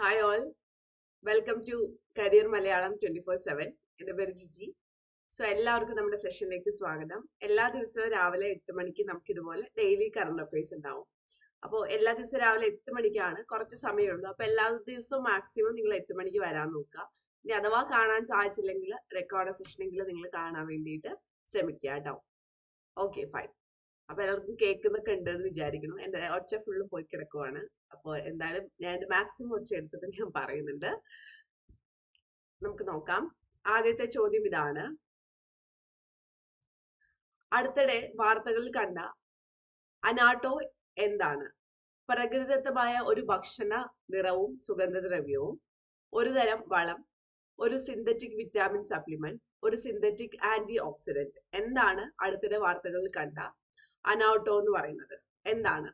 Hi all welcome to career Malayalam twenty four seven എന്റെ പേര് Jiji. So എല്ലാവർക്കും നമ്മുടെ സെഷനിലേക്ക് സ്വാഗതം. എല്ലാ ദിവസവും രാവിലെ എട്ട് മണിക്ക് നമുക്ക് ഇതുപോലെ ഡെയിലി കറണ്ട് അഫയേഴ്സ് ഉണ്ടാവും. അപ്പോൾ എല്ലാ ദിവസവും രാവിലെ എട്ട് മണിക്കാണ് കുറച്ച് സമയമുള്ളൂ. അപ്പോൾ എല്ലാ ദിവസവും മാക്സിമം നിങ്ങൾ എട്ട് മണിക്ക് വരാൻ നോക്കുക. ഇനി അഥവാ കാണാൻ സാധിച്ചില്ലെങ്കിൽ റെക്കോർഡ് സെഷനെങ്കിലും നിങ്ങൾ കാണാൻ വേണ്ടിയിട്ട് ശ്രമിക്കുക കേട്ടോ. ഓക്കെ ഫൈൻ അപ്പൊ എല്ലാവർക്കും കേൾക്കുന്നൊക്കെ ഉണ്ട് എന്ന് വിചാരിക്കുന്നു. എന്റെ ഒച്ച ഫുള്ള് പോയി കിടക്കുവാണ്. അപ്പോൾ എന്തായാലും ഞാൻ എന്റെ മാക്സിമം ഒച്ച എടുത്തിട്ട് ഞാൻ പറയുന്നുണ്ട്. നമുക്ക് നോക്കാം. ആദ്യത്തെ ചോദ്യം ഇതാണ്. അടുത്തിടെ വാർത്തകളിൽ കണ്ട അനാട്ടോ എന്താണ്? പ്രകൃതിദത്തമായ ഒരു ഭക്ഷണ നിറവും സുഗന്ധദ്രവ്യവും ഒരു തരം വളം ഒരു സിന്തറ്റിക് വിറ്റാമിൻ സപ്ലിമെന്റ് ഒരു സിന്തറ്റിക് ആന്റി ഓക്സിഡന്റ് എന്താണ് അടുത്തിടെ വാർത്തകളിൽ കണ്ട അനൗട്ടോ എന്ന് പറയുന്നത്. എന്താണ്?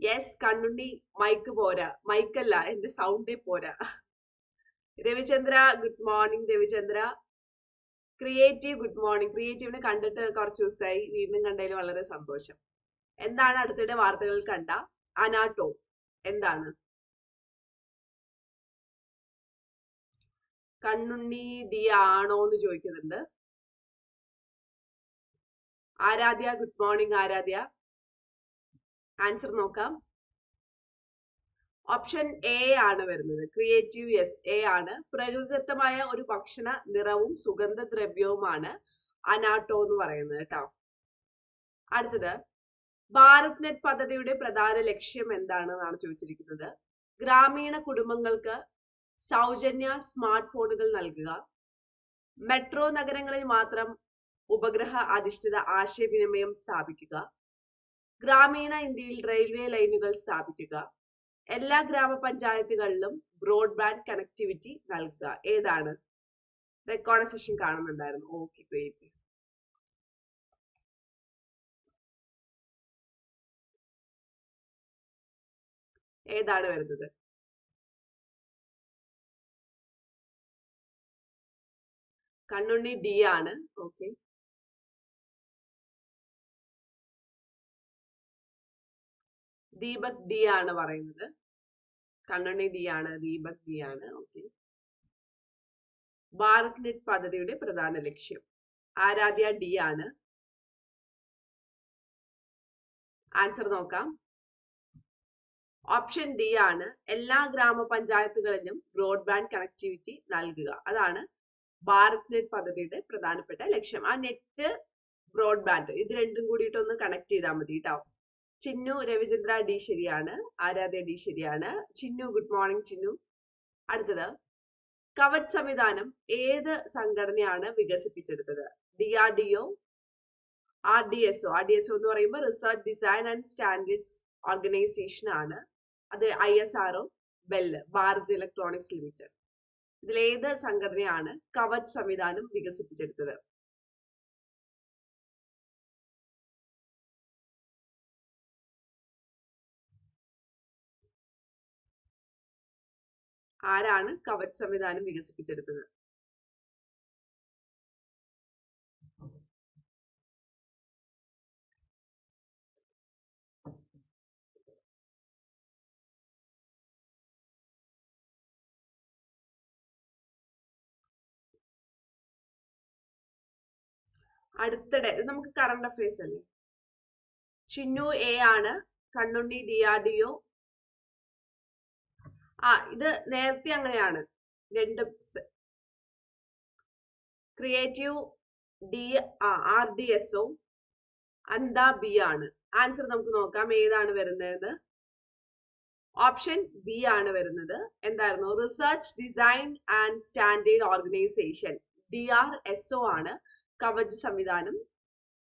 യെസ് കണ്ണുണ്ണി മൈക്ക് പോരാ. മൈക്കല്ല എന്റെ സൗണ്ടേ പോരാ. Ravichandra good morning Ravichandra. Creative good morning ക്രിയേറ്റീവിനെ കണ്ടിട്ട് കുറച്ച് ദിവസമായി വീണ്ടും കണ്ടതിൽ വളരെ സന്തോഷം. എന്താണ് അടുത്തിടെ വാർത്തകൾ കണ്ട? അനാട്ടോ. എന്താണ്? കണ്ണുണ്ണി ഡി ആണോ എന്ന് ചോദിക്കുന്നുണ്ട്. Aaradhya good morning Aaradhya. Answer നോക്കാം. ഓപ്ഷൻ എ ആണ് വരുന്നത്. ക്രിയേറ്റീവ് എസ് എ ആണ്. പ്രകൃതിദത്തമായ ഒരു ഭക്ഷണ നിറവും സുഗന്ധദ്രവ്യവുമാണ് അനാട്ടോ എന്ന് പറയുന്നത് കേട്ടോ. അടുത്തത് ഭാരത് നെറ്റ് പദ്ധതിയുടെ പ്രധാന ലക്ഷ്യം എന്താണെന്നാണ് ചോദിച്ചിരിക്കുന്നത്. ഗ്രാമീണ കുടുംബങ്ങൾക്ക് സൗജന്യ സ്മാർട്ട് ഫോണുകൾ നൽകുക. മെട്രോ നഗരങ്ങളിൽ മാത്രം ഉപഗ്രഹ അധിഷ്ഠിത ആശയവിനിമയം സ്ഥാപിക്കുക. ഗ്രാമീണ ഇന്ത്യയിൽ റെയിൽവേ ലൈനുകൾ സ്ഥാപിക്കുക. എല്ലാ ഗ്രാമപഞ്ചായത്തുകളിലും ബ്രോഡ്ബാൻഡ് കണക്ടിവിറ്റി നൽകുക. ഏതാണ്? റെക്കോർഡ് കാണുന്നുണ്ടായിരുന്നു. ഓക്കെ ഗ്രേറ്റ് ഏതാണ് വരുന്നത്? കണ്ണുണ്ണി ഡി ആണ്. ഓക്കെ ദീപക് ഡി ആണ് പറയുന്നത്. കണ്ണണി ഡി ആണ് ദീപക് ഡി ആണ്. ഓക്കെ ഭാരത് നെറ്റ് പദ്ധതിയുടെ പ്രധാന ലക്ഷ്യം. ആരാധ്യ ഡി ആണ്. ആൻസർ നോക്കാം. ഓപ്ഷൻ ഡി ആണ്. എല്ലാ ഗ്രാമപഞ്ചായത്തുകളിലും ബ്രോഡ്ബാൻഡ് കണക്ടിവിറ്റി നൽകുക. അതാണ് ഭാരത് നെറ്റ് പദ്ധതിയുടെ പ്രധാനപ്പെട്ട ലക്ഷ്യം. ആ നെറ്റ് ബ്രോഡ്ബാൻഡ് ഇത് രണ്ടും കൂടിയിട്ടൊന്ന് കണക്ട് ചെയ്താൽ മതി കേട്ടോ ചിന്നു രവിചന്ദ്ര ഡി ശരിയാണ് ആരാധ്യ ഡി ശരിയാണ്. Chinnu good morning Chinnu. അടുത്തത് കവച് സംവിധാനം ഏത് സംഘടനയാണ് വികസിപ്പിച്ചെടുത്തത്? D R D O R D S O R D S O എന്ന് പറയുമ്പോൾ research design and standards organisation ആണ്. അത് I S R O BEL Bharat electronics limited ഇതിലേത് സംഘടനയാണ് കവച് സംവിധാനം വികസിപ്പിച്ചെടുത്തത്? ആരാണ് കവച് സംവിധാനം വികസിപ്പിച്ചെടുത്തത്? അടുത്തിടെ ഇത് നമുക്ക് കറണ്ട് അഫയേഴ്സ് അല്ലേ? ചിന്നു എ ആണ് Kannunni D R D O ആ ഇത് നേരത്തെ അങ്ങനെയാണ്. രണ്ടും creative D R D S O അന്ത ബി ആണ്. ആൻസർ നമുക്ക് നോക്കാം ഏതാണ് വരുന്നത്? ഓപ്ഷൻ ബി ആണ് വരുന്നത്. എന്തായിരുന്നു? Research design and standard organisation D R S O ആണ് കവച് സംവിധാനം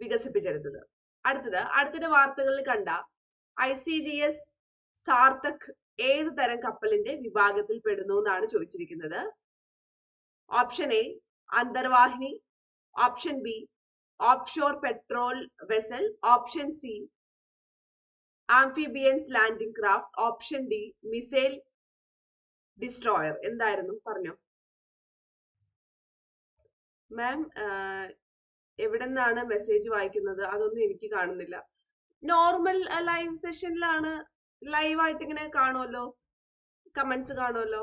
വികസിപ്പിച്ചെടുത്തത്. അടുത്തത് അടുത്തിടെ വാർത്തകളിൽ കണ്ട I C G S Sarthak ഏത് തരം കപ്പലിന്റെ വിഭാഗത്തിൽ പെടുന്നു എന്നാണ് ചോദിച്ചിരിക്കുന്നത്? Option A അന്തർവാഹിനി. Option B offshore patrol vessel option C amphibians landing craft option D missile destroyer എന്തായിരുന്നു? പറഞ്ഞോ. മാം എവിടെ നിന്നാണ് മെസ്സേജ് വായിക്കുന്നത്? അതൊന്നും എനിക്ക് കാണുന്നില്ല. നോർമൽ ലൈവ് സെഷനിലാണ് ലൈവ് ആയിട്ട് ഇങ്ങനെ കാണുമല്ലോ കമന്റ്സ് കാണുമല്ലോ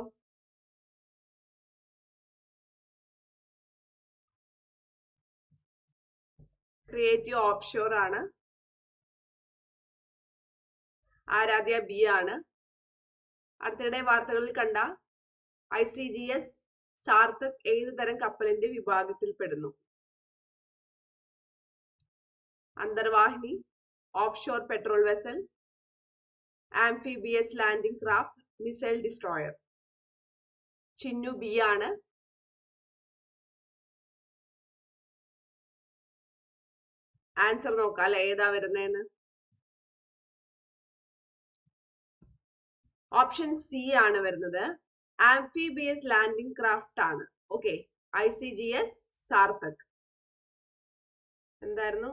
ക്രിയേറ്റീവ് ഓഫ് ഷോർ ആണ്. ആരാധ്യ ബി ആണ്. അടുത്തിടെ വാർത്തകളിൽ കണ്ട I C G S Sarthak ഏത് തരം കപ്പലിന്റെ വിഭാഗത്തിൽപ്പെടുന്നു അന്തർവാഹിനി off shore patrol vessel amphibious landing craft missile destroyer Chinnu B ആണ്. ആൻസർ നോക്കാം അല്ലെ? ഏതാ വരുന്നതെന്ന് ഓപ്ഷൻ സി ആണ് വരുന്നത്. ആംഫിബിയസ് ലാൻഡിംഗ് ക്രാഫ്റ്റ് ആണ്. Okay I C G S Sarthak എന്തായിരുന്നു?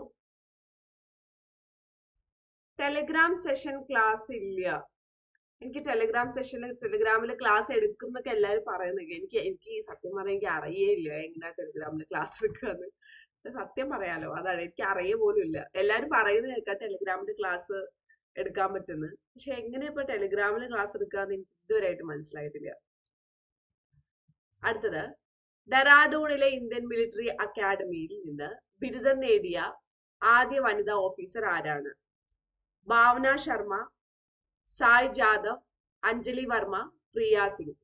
ടെലിഗ്രാം സെഷൻ ക്ലാസ് ഇല്ല. എനിക്ക് ടെലിഗ്രാം സെഷൻ ടെലിഗ്രാമിൽ ക്ലാസ് എടുക്കുന്നൊക്കെ എല്ലാവരും പറയുന്നത് എനിക്ക് എനിക്ക് സത്യം പറഞ്ഞാൽ എനിക്ക് അറിയേയില്ല എങ്ങനെയാ ടെലിഗ്രാമിൽ ക്ലാസ് എടുക്കാന്ന്. സത്യം പറയാലോ അതാണ്. എനിക്ക് അറിയ പോലും ഇല്ല. എല്ലാവരും പറയുന്നത് കേൾക്കാം ടെലിഗ്രാമിൽ ക്ലാസ് എടുക്കാൻ പറ്റുന്നത് പക്ഷെ എങ്ങനെയാ ഇപ്പൊ ടെലിഗ്രാമിൽ ക്ലാസ് എടുക്കാന്ന് എനിക്ക് ഇതുവരെയായിട്ട് മനസ്സിലായിട്ടില്ല. അടുത്തത്. ഡെറാഡൂണിലെ ഇന്ത്യൻ മിലിറ്ററി അക്കാഡമിയിൽ നിന്ന് ബിരുദം നേടിയ ആദ്യ വനിതാ ഓഫീസർ ആരാണ്? ഭാവന ശർമ്മ സായ് ജാദവ് അഞ്ജലി വർമ്മ പ്രിയ സിംഗ്.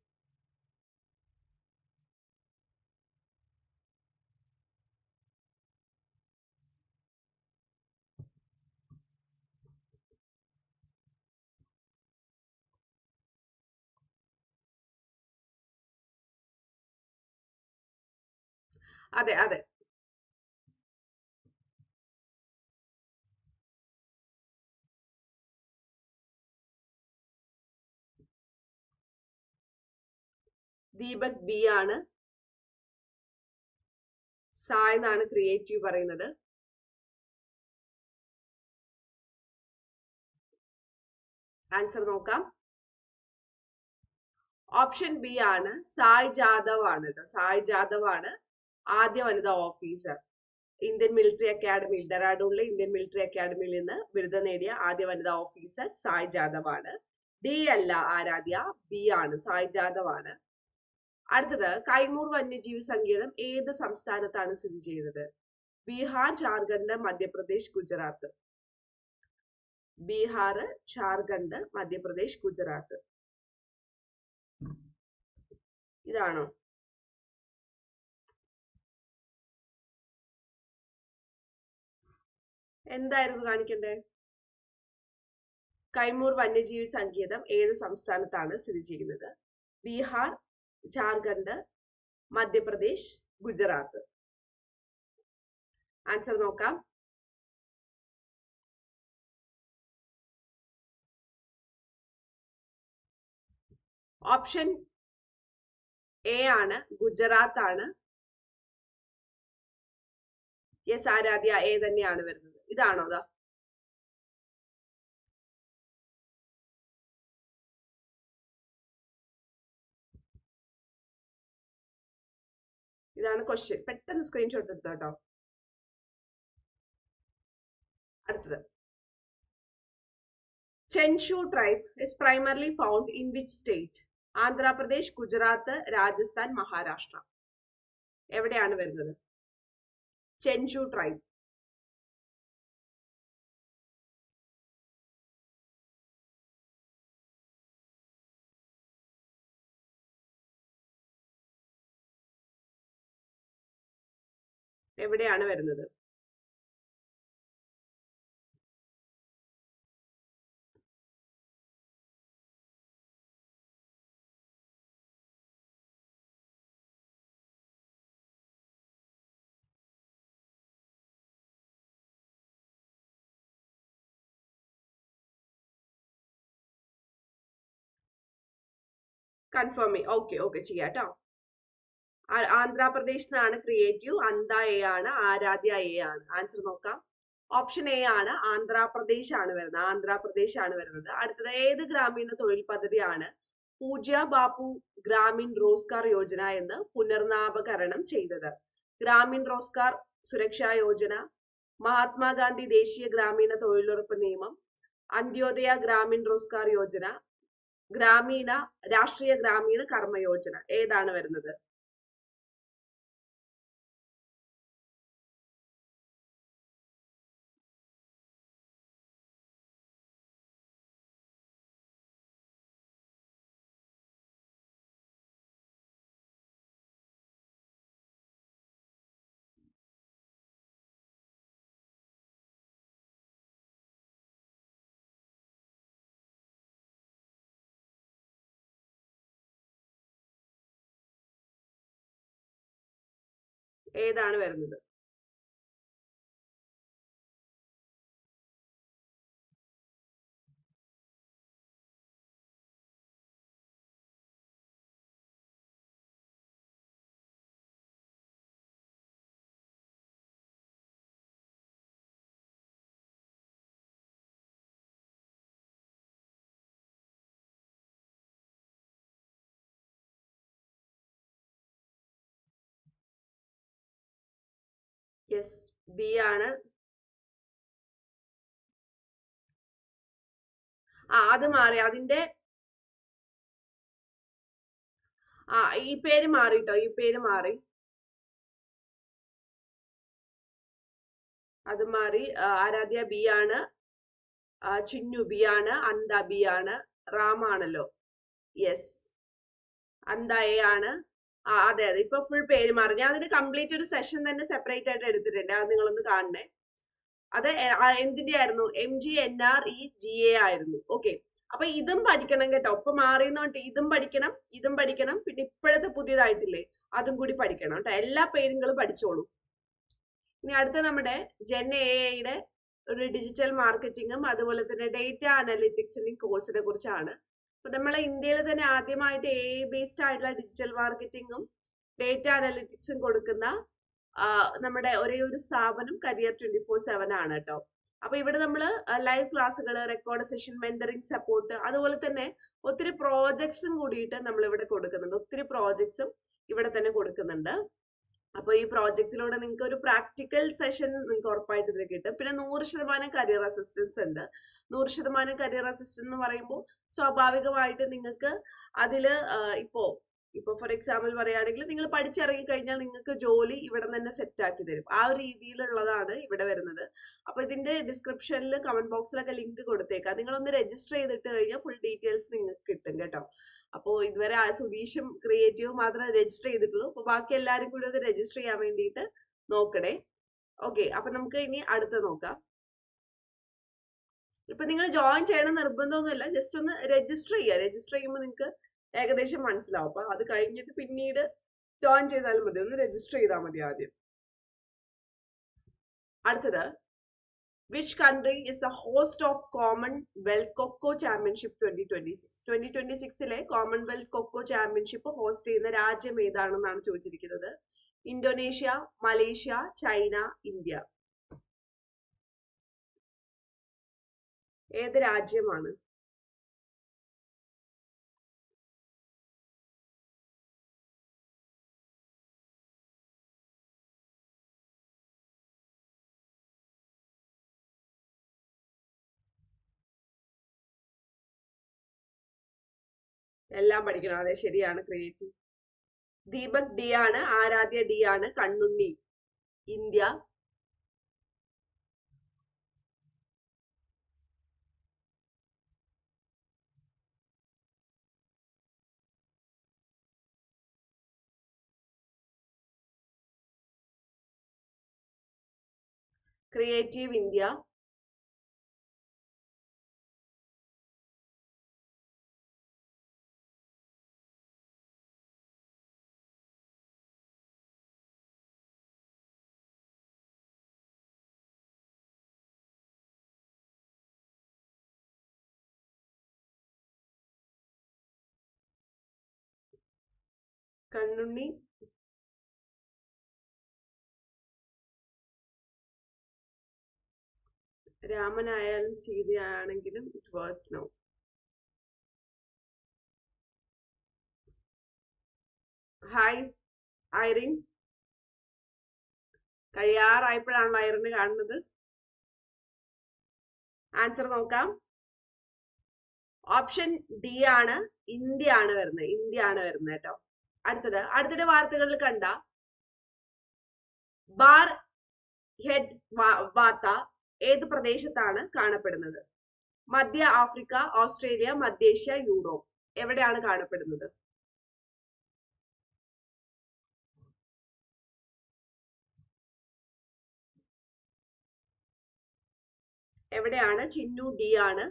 അതെ അതെ. ദീപക് ബി ആണ്. സ എന്നാണ് ക്രിയേറ്റീവ് പറയുന്നത്. ആൻസർ നോക്കാം. ഓപ്ഷൻ ബി ആണ്. സായ് ജാദവ് ആണ് കേട്ടോ സായ് ജാദവ് ആണ് ആദ്യ വനിതാ ഓഫീസർ ഇന്ത്യൻ മിലിറ്ററി അക്കാഡമിയിൽ ഡെറാഡൂണിലെ ഇന്ത്യൻ മിലിറ്ററി അക്കാഡമിയിൽ നിന്ന് ബിരുദം നേടിയ ആദ്യ വനിതാ ഓഫീസർ സായ് ജാദവ് ആണ്. ഡി അല്ല ആരാധ്യ ബി ആണ്. സായ് ജാദവ് ആണ്. അടുത്തത് കൈമൂർ വന്യജീവി സങ്കേതം ഏത് സംസ്ഥാനത്താണ് സ്ഥിതി ചെയ്യുന്നത്? ബീഹാർ ജാർഖണ്ഡ് മധ്യപ്രദേശ് ഗുജറാത്ത്. ബീഹാർ ജാർഖണ്ഡ് മധ്യപ്രദേശ് ഗുജറാത്ത്. ഇതാണോ? എന്തായിരുന്നു കാണിക്കണ്ടേ? കൈമൂർ വന്യജീവി സങ്കേതം ഏത് സംസ്ഥാനത്താണ് സ്ഥിതി ചെയ്യുന്നത്? ബീഹാർ ജാർഖണ്ഡ് മധ്യപ്രദേശ് ഗുജറാത്ത്. ആൻസർ നോക്കാം. ഓപ്ഷൻ എ ആണ് ഗുജറാത്ത് ആണ്. യെസ് ആരാധ്യ എ തന്നെയാണ് വരുന്നത്. ഇതാണോ അതാ? ഇതാണ് ക്വസ്റ്റ്യൻ പെട്ടെന്ന് സ്ക്രീൻഷോട്ട് എടുത്തോ കേട്ടോ അടുത്തത്. Chenchu tribe is primarily found in which state Andhra Pradesh Gujarat Rajasthan Maharashtra. എവിടെയാണ് വരുന്നത്? ചെൻഷു ട്രൈബ് എവിടെയാണ് വരുന്നത്? കൺഫേം ഓക്കെ ഓക്കെ ചെയ്യാം കേട്ടോ ആന്ധ്രാപ്രദേശ് നിന്നാണ് ക്രിയേറ്റീവ്. അന്ത എ ആണ് ആരാധ്യ എ ആണ്. ആൻസർ നോക്കാം. ഓപ്ഷൻ എ ആണ് ആന്ധ്രാപ്രദേശ് ആണ് വരുന്നത്. ആന്ധ്രാപ്രദേശ് ആണ് വരുന്നത്. അടുത്തത് ഏത് ഗ്രാമീണ തൊഴിൽ പദ്ധതിയാണ് പൂജ്യ ബാപ്പു ഗ്രാമീൺ റോസ്കാർ യോജന എന്ന് പുനർനാമകരണം ചെയ്തത്? ഗ്രാമീൺ റോസ്കാർ സുരക്ഷാ യോജന മഹാത്മാഗാന്ധി ദേശീയ ഗ്രാമീണ തൊഴിലുറപ്പ് നിയമം അന്ത്യോദയ ഗ്രാമീൺ റോസ്കാർ യോജന ഗ്രാമീണ രാഷ്ട്രീയ ഗ്രാമീണ കർമ്മ യോജന. ഏതാണ് വരുന്നത്? ഏതാണ് വരുന്നത്? യെസ് ബി ആണ്. ആ അത് മാറി. അതിന്റെ ആ ഈ പേര് മാറിട്ടോ ഈ പേര് മാറി. അത് മാറി. ആരാധ്യ ബി ആണ്. ചിന്നു ബി ആണ്. അന്ത ബി ആണ്. റാം ആണല്ലോ യെസ് അന്ത എ ആണ്. അതെ അതെ. ഇപ്പൊ ഫുൾ പേര് മാറി. ഞാൻ അതിന് കംപ്ലീറ്റ് ഒരു സെഷൻ തന്നെ സെപ്പറേറ്റ് ആയിട്ട് എടുത്തിട്ടുണ്ട്. അത് നിങ്ങളൊന്ന് കാണണേ. അത് എന്തിന്റെ ആയിരുന്നു M G N R E G A ആയിരുന്നു. ഓക്കെ അപ്പൊ ഇതും പഠിക്കണം കേട്ടോ. ഇപ്പൊ മാറിയെന്നോട്ട് ഇതും പഠിക്കണം ഇതും പഠിക്കണം പിന്നെ ഇപ്പോഴത്തെ പുതിയതായിട്ടില്ലേ അതും കൂടി പഠിക്കണം കേട്ടോ. എല്ലാ പേരുകളും പഠിച്ചോളൂ. ഇനി അടുത്ത നമ്മുടെ ജെൻ എ ഐയുടെ ഒരു ഡിജിറ്റൽ മാർക്കറ്റിങ്ങും അതുപോലെ തന്നെ ഡേറ്റ അനലിറ്റിക്സിന്റെയും കോഴ്സിനെ കുറിച്ചാണ്. അപ്പൊ നമ്മളെ ഇന്ത്യയിൽ തന്നെ ആദ്യമായിട്ട് എ ബേസ്ഡ് ആയിട്ടുള്ള ഡിജിറ്റൽ മാർക്കറ്റിംഗും ഡേറ്റ അനലിറ്റിക്സും കൊടുക്കുന്ന നമ്മുടെ ഒരേ ഒരു സ്ഥാപനം കരിയർ ട്വന്റി ഫോർ സെവൻ ആണ് കേട്ടോ അപ്പൊ ഇവിടെ നമ്മൾ ലൈവ് ക്ലാസ്സുകൾ റെക്കോർഡ് സെഷൻ മെന്ററിംഗ് സപ്പോർട്ട് അതുപോലെ തന്നെ ഒത്തിരി പ്രോജക്ട്സും കൂടിയിട്ട് നമ്മൾ ഇവിടെ കൊടുക്കുന്നുണ്ട്. ഒത്തിരി പ്രോജക്ട്സും ഇവിടെ തന്നെ കൊടുക്കുന്നുണ്ട്. അപ്പൊ ഈ പ്രോജക്ട്സിലൂടെ നിങ്ങൾക്ക് ഒരു പ്രാക്ടിക്കൽ സെഷൻ നിങ്ങൾക്ക് ഉറപ്പായിട്ട് ഇതിൽ കിട്ടും. പിന്നെ നൂറ് ശതമാനം കരിയർ അസിസ്റ്റൻസ് ഉണ്ട്. നൂറ് ശതമാനം കരിയർ അസിസ്റ്റൻസ് എന്ന് പറയുമ്പോൾ സ്വാഭാവികമായിട്ട് നിങ്ങൾക്ക് അതിൽ ഇപ്പോ ഇപ്പൊ ഫോർ എക്സാമ്പിൾ പറയുകയാണെങ്കിൽ നിങ്ങൾ പഠിച്ചിറങ്ങി കഴിഞ്ഞാൽ നിങ്ങൾക്ക് ജോലി ഇവിടെ തന്നെ സെറ്റ് ആക്കി തരും. ആ ഒരു രീതിയിലുള്ളതാണ് ഇവിടെ വരുന്നത്. അപ്പൊ ഇതിന്റെ ഡിസ്ക്രിപ്ഷനിൽ കമന്റ് ബോക്സിലൊക്കെ ലിങ്ക് കൊടുത്തേക്കാം. നിങ്ങളൊന്ന് രജിസ്റ്റർ ചെയ്തിട്ട് കഴിഞ്ഞാൽ ഫുൾ ഡീറ്റെയിൽസ് നിങ്ങൾക്ക് കിട്ടും കേട്ടോ. അപ്പോ ഇതുവരെ ആ സുധീഷും ക്രിയേറ്റീവും മാത്രമേ രജിസ്റ്റർ ചെയ്തിട്ടുള്ളൂ. അപ്പൊ ബാക്കി എല്ലാവരും കൂടി അത് രജിസ്റ്റർ ചെയ്യാൻ വേണ്ടിയിട്ട് നോക്കണേ. ഓക്കെ അപ്പൊ നമുക്ക് ഇനി അടുത്ത നോക്കാം. ഇപ്പൊ നിങ്ങൾ ജോയിൻ ചെയ്യണം നിർബന്ധമൊന്നുമില്ല. ജസ്റ്റ് ഒന്ന് രജിസ്റ്റർ ചെയ്യുക. രജിസ്റ്റർ ചെയ്യുമ്പോൾ നിങ്ങൾക്ക് ഏകദേശം മനസ്സിലാവും. അപ്പൊ അത് കഴിഞ്ഞിട്ട് പിന്നീട് ജോയിൻ ചെയ്താലും മതി. ഒന്ന് രജിസ്റ്റർ ചെയ്താൽ മതി ആദ്യം. അടുത്തത്. Which country is a host of Commonwealth kho kho championship twenty twenty six twenty twenty സിക്സിലെ Commonwealth kho kho championship host ചെയ്യുന്ന രാജ്യം ഏതാണെന്നാണ് ചോദിച്ചിരിക്കുന്നത്? Indonesia Malaysia China India. ഏത് രാജ്യമാണ്? എല്ലാം പഠിക്കണം. അതെ ശരിയാണ് ക്രിയേറ്റീവ്. ദീപക് ഡി ആണ് ആരാധ്യ ഡി ആണ് Kannunni India. Creative India. Kannunni. രാമനായാലും സീതയാണെങ്കിലും it worth no hi Irene കഴിയാറായപ്പോഴാണല്ലോ ഐറിന് കാണുന്നത്. ആൻസർ നോക്കാം. ഓപ്ഷൻ ഡി ആണ് ഇന്ത്യ ആണ് വരുന്നത് ഇന്ത്യ ആണ് വരുന്നത് കേട്ടോ. അടുത്തത്. അടുത്തിടെ വാർത്തകളിൽ കണ്ട ബാർ ഹെഡ് വാത്ത ഏത് പ്രദേശത്താണ് കാണപ്പെടുന്നത്? മധ്യ ആഫ്രിക്ക ഓസ്ട്രേലിയ മധ്യേഷ്യ യൂറോപ്പ്. എവിടെയാണ് കാണപ്പെടുന്നത്? എവിടെയാണ്? ചിന്നു ഡി ആണ്.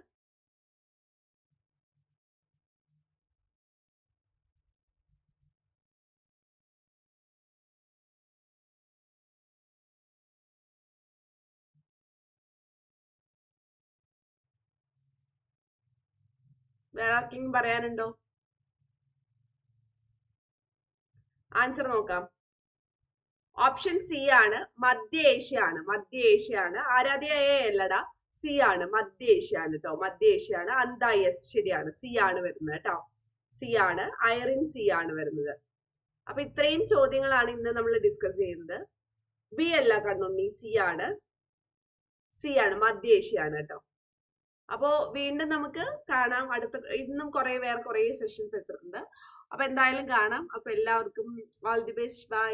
വേറെ ആർക്കെങ്കിലും പറയാനുണ്ടോ? ആൻസർ നോക്കാം. ഓപ്ഷൻ സി ആണ് മധ്യ ഏഷ്യ ആണ് മധ്യ ഏഷ്യ ആണ് ആരാധ്യ എ അല്ലടാ സി ആണ്. മധ്യ ഏഷ്യ ആണ് കേട്ടോ മധ്യ ഏഷ്യ ആണ് അന്ത എസ് ശരിയാണ്. സി ആണ് വരുന്നത് കേട്ടോ സി ആണ്. അയറിൻ സി ആണ് വരുന്നത്. അപ്പൊ ഇത്രയും ചോദ്യങ്ങളാണ് ഇന്ന് നമ്മൾ ഡിസ്കസ് ചെയ്യുന്നത്. ബി അല്ല കണ്ണുണ്ണി. സി ആണ്. സി ആണ്. മധ്യ ഏഷ്യ ആണ് കേട്ടോ അപ്പോ വീണ്ടും നമുക്ക് കാണാം. അടുത്ത ഇന്നും കുറെ വേറെ കുറെ സെഷൻസ് ഇട്ടിട്ടുണ്ട് അപ്പൊ എന്തായാലും കാണാം. അപ്പൊ എല്ലാവർക്കും ഓൾ ദി ബെസ്റ്റ് ബൈ